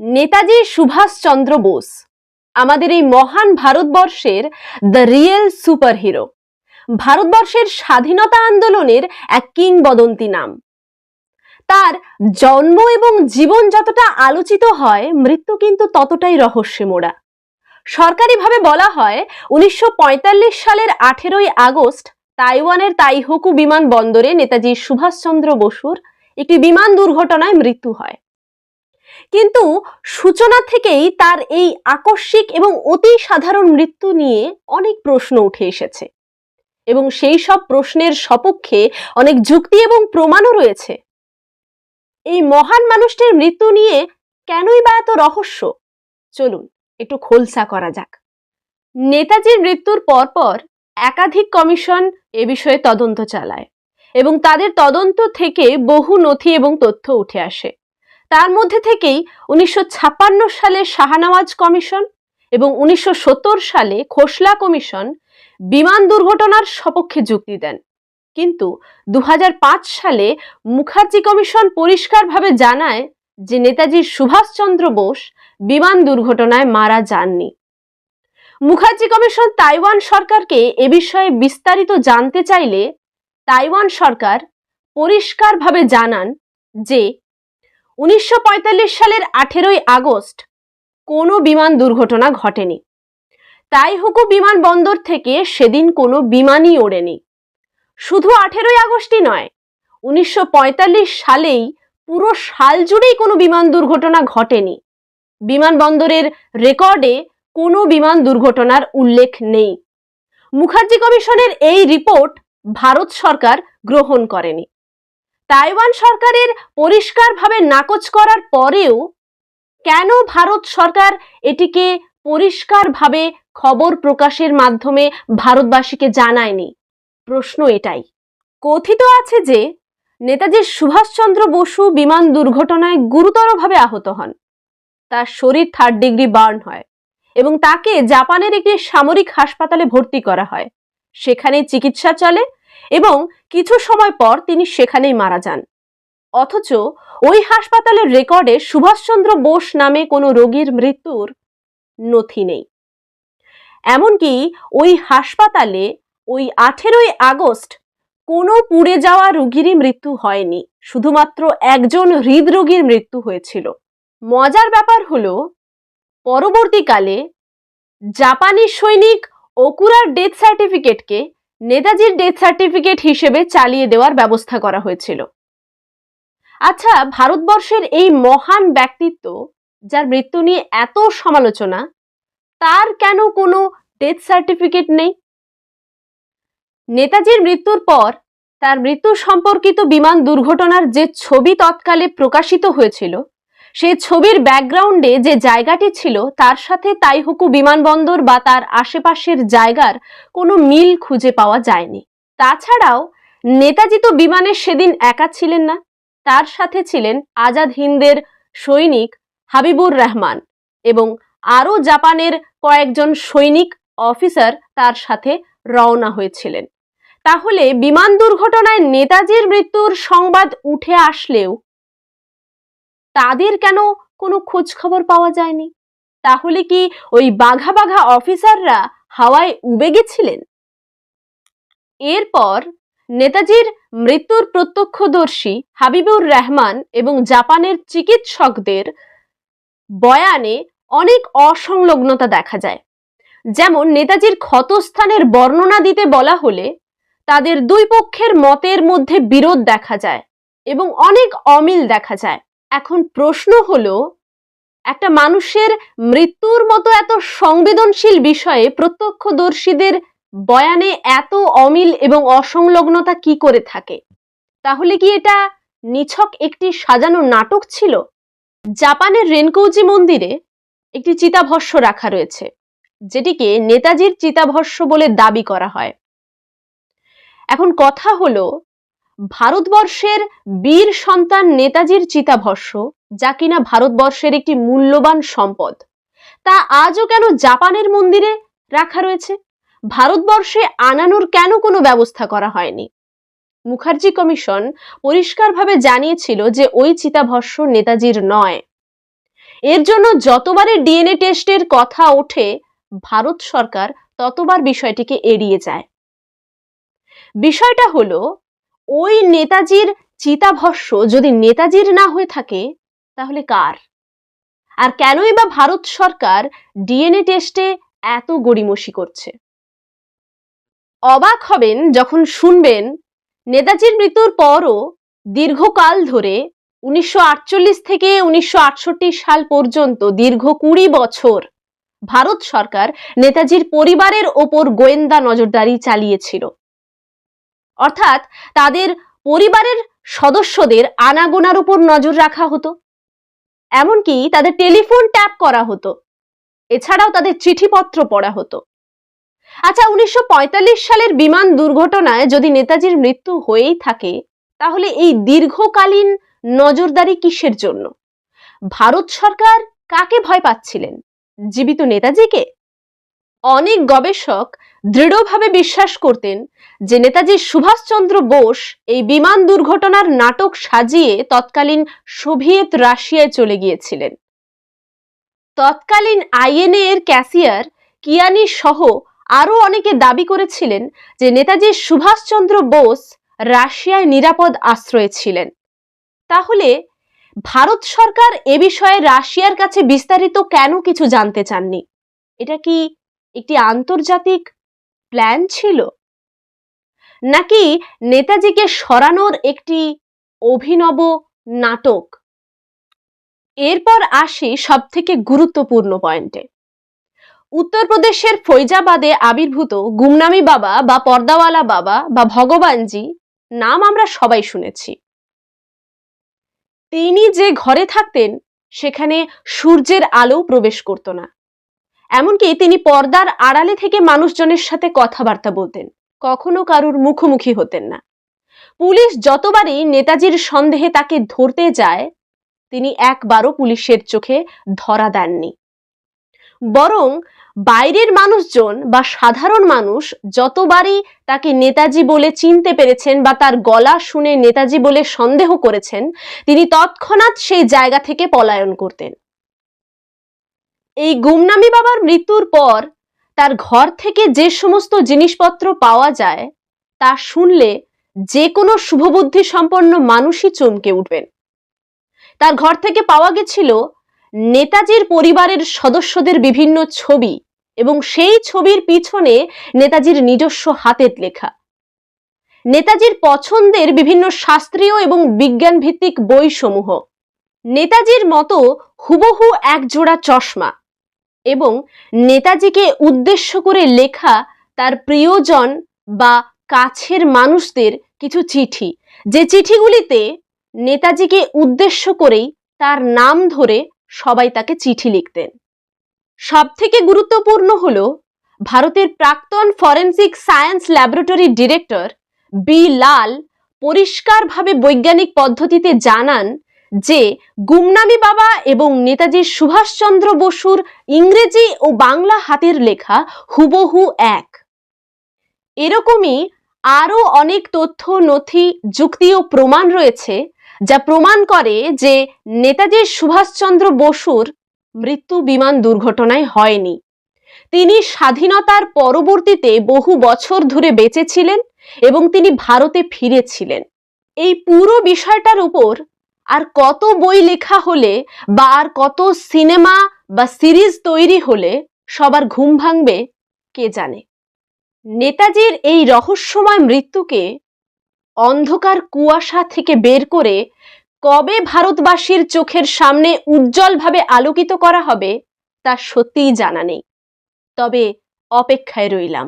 নেতাজি সুভাষচন্দ্র বোস, আমাদের এই মহান ভারতবর্ষের দ্য রিয়েল সুপারহিরো ভারতবর্ষের স্বাধীনতা আন্দোলনের এক কিংবদন্তি নাম। তার জন্ম এবং জীবন যতটা আলোচিত হয়, মৃত্যু কিন্তু ততটাই রহস্যে মোড়া সরকারিভাবে বলা হয়, উনিশশো পঁয়তাল্লিশ সালের আঠেরোই আগস্ট তাইওয়ানের তাইহোকু বিমানবন্দরে নেতাজি সুভাষচন্দ্র বসুর একটি বিমান দুর্ঘটনায় মৃত্যু হয়। কিন্তু সূচনা থেকেই তার এই আকস্মিক এবং অতি সাধারণ মৃত্যু নিয়ে অনেক প্রশ্ন উঠে এসেছে। এবং সেই সব প্রশ্নের সপক্ষে অনেক যুক্তি এবং প্রমাণও রয়েছে। এই মহান মানুষটির মৃত্যু নিয়ে কেনই বা এত রহস্য? চলুন, একটু খোলসা করা যাক। নেতাজির মৃত্যুর পরপর একাধিক কমিশন এ বিষয়ে তদন্ত চালায় এবং তাদের তদন্ত থেকে বহু নথি এবং তথ্য উঠে আসে। তার মধ্যে থেকেই উনিশশো ছাপ্পান্ন সালে শাহনওয়াজ কমিশন এবং উনিশশো সত্তর সালে খোসলা কমিশন বিমান দুর্ঘটনার সপক্ষে যুক্তি দেন। কিন্তু দুহাজার পাঁচ সালে মুখার্জি কমিশন পরিষ্কারভাবে জানায় যে নেতাজি সুভাষচন্দ্র বোস বিমান দুর্ঘটনায় মারা যাননি। মুখার্জি কমিশন তাইওয়ান সরকারকে এ বিষয়ে বিস্তারিত জানতে চাইলে তাইওয়ান সরকার পরিষ্কারভাবে জানান যে উনিশশো পঁয়তাল্লিশ সালের আঠেরোই আগস্ট কোনো বিমান দুর্ঘটনা ঘটেনি। তাইহুকু বিমানবন্দর থেকে সেদিন কোনো বিমানই ওড়েনি। শুধু আঠেরোই আগস্টই নয়, উনিশশো সালেই পুরো সাল জুড়েই কোনো বিমান দুর্ঘটনা ঘটেনি। বিমানবন্দরের রেকর্ডে কোনো বিমান দুর্ঘটনার উল্লেখ নেই। মুখার্জি কমিশনের এই রিপোর্ট ভারত সরকার গ্রহণ করেনি। তাইওয়ান সরকারের পরিষ্কারভাবে নাকচ করার পরেও কেন ভারত সরকার এটিকে পরিষ্কারভাবে খবর প্রকাশের মাধ্যমে ভারতবাসীকে জানায়নি? প্রশ্ন এটাই। কথিত আছে যে নেতাজি সুভাষচন্দ্র বসু বিমান দুর্ঘটনায় গুরুতরভাবে আহত হন। তার শরীর থার্ড ডিগ্রি বার্ন হয় এবং তাকে জাপানের একটি সামরিক হাসপাতালে ভর্তি করা হয়। সেখানে চিকিৎসা চলে এবং কিছু সময় পর তিনি সেখানেই মারা যান। অথচ ওই হাসপাতালের রেকর্ডে সুভাষচন্দ্র বোস নামে কোনো রোগীর মৃত্যুর নথি নেই। এমনকি ওই হাসপাতালে ওই আঠেরোই আগস্ট কোনো পুড়ে যাওয়া রোগীরই মৃত্যু হয়নি, শুধুমাত্র একজন হৃদরোগীর মৃত্যু হয়েছিল। মজার ব্যাপার হলো, পরবর্তীকালে জাপানি সৈনিক ওকুরার ডেথ সার্টিফিকেটকে নেতাজির ডেথ সার্টিফিকেট হিসেবে চালিয়ে দেওয়ার ব্যবস্থা করা হয়েছিল। আচ্ছা ভারতবর্ষের এই মহান ব্যক্তিত্ব যার মৃত্যু নিয়ে এত সমালোচনা, তার কেন কোনো ডেথ সার্টিফিকেট নেই? নেতাজির মৃত্যুর পর তার মৃত্যু সম্পর্কিত বিমান দুর্ঘটনার যে ছবি তৎকালে প্রকাশিত হয়েছিল সেই ছবির ব্যাকগ্রাউন্ডে যে জায়গাটি ছিল, তার সাথে তাইহুকু বিমানবন্দর বা তার আশেপাশের জায়গার কোনো মিল খুঁজে পাওয়া যায়নি। তাছাড়াও, নেতাজি তো বিমানে সেদিন একা ছিলেন না। তার সাথে ছিলেন আজাদ হিন্দের সৈনিক হাবিবুর রহমান এবং আরও জাপানের কয়েকজন সৈনিক অফিসার তার সাথে রওনা হয়েছিলেন। তাহলে বিমান দুর্ঘটনায় নেতাজির মৃত্যুর সংবাদ উঠে আসলেও তাদের কেন কোনো খোঁজ খবর পাওয়া যায়নি? তাহলে কি ওই বাঘা বাঘা অফিসাররা হাওয়ায় উবে গেছিলেন? এরপর নেতাজির মৃত্যুর প্রত্যক্ষদর্শী হাবিবুর রহমান এবং জাপানের চিকিৎসকদের বয়ানে অনেক অসংলগ্নতা দেখা যায়। যেমন নেতাজির ক্ষতস্থানের বর্ণনা দিতে বলা হলে তাদের দুই পক্ষের মতের মধ্যে বিরোধ দেখা যায় এবং অনেক অমিল দেখা যায়। এখন প্রশ্ন হলো, একটা মানুষের মৃত্যুর মতো এত সংবেদনশীল বিষয়ে প্রত্যক্ষদর্শীদের বয়ানে এত অমিল এবং অসংলগ্নতা কি করে থাকে? তাহলে কি এটা নিছক একটি সাজানো নাটক ছিল? জাপানের রেনকৌজি মন্দিরে একটি চিতাভস্য রাখা রয়েছে, যেটিকে নেতাজির চিতাভস্য বলে দাবি করা হয়। এখন কথা হলো ভারতবর্ষের বীর সন্তান নেতাজির চিতাভস্য যা কিনা ভারতবর্ষের একটি মূল্যবান সম্পদ। তা আজও কেন জাপানের মন্দিরে রাখা রয়েছে? ভারতবর্ষে আনানোর কেন কোনো ব্যবস্থা করা হয়নি? মুখার্জি কমিশন পরিষ্কারভাবে জানিয়েছিল যে ওই চিতাভস্য নেতাজির নয়। এর জন্য যতবারই ডিএনএ টেস্টের কথা ওঠে, ভারত সরকার ততবার বিষয়টিকে এড়িয়ে যায়। বিষয়টা হলো ওই নেতাজির চিতাভস্য যদি নেতাজির না হয়ে থাকে, তাহলে কার? আর কেনই বা ভারত সরকার ডিএনএ টেস্টে এত গড়িমসি করছে? অবাক হবেন যখন শুনবেন, নেতাজির মৃত্যুর পরও দীর্ঘকাল ধরে উনিশশো আটচল্লিশ থেকে উনিশশো আটষট্টি সাল পর্যন্ত দীর্ঘ কুড়ি বছর ভারত সরকার নেতাজির পরিবারের ওপর গোয়েন্দা নজরদারি চালিয়েছিল। অর্থাৎ তাদের পরিবারের সদস্যদের আনাগোনার উপর নজর রাখা হতো। এমনকি তাদের টেলিফোন ট্যাপ করা হতো। এছাড়াও তাদের চিঠিপত্র পড়া হতো। আচ্ছা উনিশশো পঁয়তাল্লিশ সালের বিমান দুর্ঘটনায় যদি নেতাজির মৃত্যু হয়েই থাকে, তাহলে এই দীর্ঘকালীন নজরদারি কিসের জন্য? ভারত সরকার কাকে ভয় পাচ্ছিলেন? জীবিত নেতাজিকে? অনেক গবেষক দৃঢ়ভাবে বিশ্বাস করতেন যে নেতাজি সুভাষচন্দ্র বোস এই বিমান দুর্ঘটনার নাটক সাজিয়ে তৎকালীন সোভিয়েত রাশিয়ায় চলে গিয়েছিলেন। তৎকালীন আইএনএ এর ক্যাসিয়ার কিয়ানি সহ আরও অনেকে দাবি করেছিলেন যে নেতাজি সুভাষচন্দ্র বোস রাশিয়ায় নিরাপদ আশ্রয়ে ছিলেন। তাহলে ভারত সরকার এ বিষয়ে রাশিয়ার কাছে বিস্তারিত কেন কিছু জানতে চাননি? এটা কি একটি আন্তর্জাতিক প্ল্যান ছিল? নাকি নেতাজিকে সরানোর একটি অভিনব নাটক? এরপর আসি সব থেকে গুরুত্বপূর্ণ পয়েন্টে উত্তরপ্রদেশের ফৈজাবাদে আবির্ভূত গুমনামি বাবা বা পর্দাওয়ালা বাবা বা ভগবানজি নাম আমরা সবাই শুনেছি। তিনি যে ঘরে থাকতেন, সেখানে সূর্যের আলো প্রবেশ করত না। এমনকি তিনি পর্দার আড়ালে থেকে মানুষজনের সাথে কথাবার্তা বলতেন। কখনো কারুর মুখোমুখি হতেন না। পুলিশ যতবারই নেতাজির সন্দেহে তাকে ধরতে যায়, তিনি একবারও পুলিশের চোখে ধরা দেননি। বরং বাইরের মানুষজন বা সাধারণ মানুষ যতবারই তাকে নেতাজি বলে চিনতে পেরেছেন বা তার গলা শুনে নেতাজি বলে সন্দেহ করেছেন, তিনি তৎক্ষণাৎ সেই জায়গা থেকে পলায়ন করতেন। এই গুমনামি বাবার মৃত্যুর পর তার ঘর থেকে যে সমস্ত জিনিসপত্র পাওয়া যায়, তা শুনলে যে কোনো শুভবুদ্ধি সম্পন্ন মানুষই চমকে উঠবেন। তার ঘর থেকে পাওয়া গেছিল নেতাজির পরিবারের সদস্যদের বিভিন্ন ছবি এবং সেই ছবির পিছনে নেতাজির নিজস্ব হাতের লেখা। নেতাজির পছন্দের বিভিন্ন শাস্ত্রীয় এবং বিজ্ঞান ভিত্তিক বইসমূহ। নেতাজির মতো হুবহু এক জোড়া চশমা। এবং নেতাজিকে উদ্দেশ্য করে লেখা তার প্রিয়জন বা কাছের মানুষদের কিছু চিঠি। যে চিঠিগুলিতে নেতাজিকে উদ্দেশ্য করেই তার নাম ধরে সবাই তাকে চিঠি লিখতেন। সব থেকে গুরুত্বপূর্ণ হল ভারতের প্রাক্তন forensic science laboratory director B Lal পরিষ্কারভাবে বৈজ্ঞানিক পদ্ধতিতে জানান যে গুমনামি বাবা এবং নেতাজি সুভাষচন্দ্র বসুর ইংরেজি ও বাংলা হাতের লেখা হুবহু এক। এরকমই আরও অনেক তথ্য, নথি, যুক্তি ও প্রমাণ রয়েছে, যা প্রমাণ করে যে নেতাজি সুভাষচন্দ্র বসুর মৃত্যু বিমান দুর্ঘটনায় হয়নি। তিনি স্বাধীনতার পরবর্তীতে বহু বছর ধরে বেঁচে ছিলেন এবং তিনি ভারতে ফিরেছিলেন। এই পুরো বিষয়টার উপর আর কত বই লেখা হলে বা আর কত সিনেমা বা সিরিজ তৈরি হলে সবার ঘুম ভাঙবে, কে জানে? নেতাজির এই রহস্যময় মৃত্যুকে অন্ধকার কুয়াশা থেকে বের করে কবে ভারতবাসীর চোখের সামনে উজ্জ্বলভাবে আলোকিত করা হবে তা সত্যিই জানা নেই। তবে অপেক্ষায় রইলাম।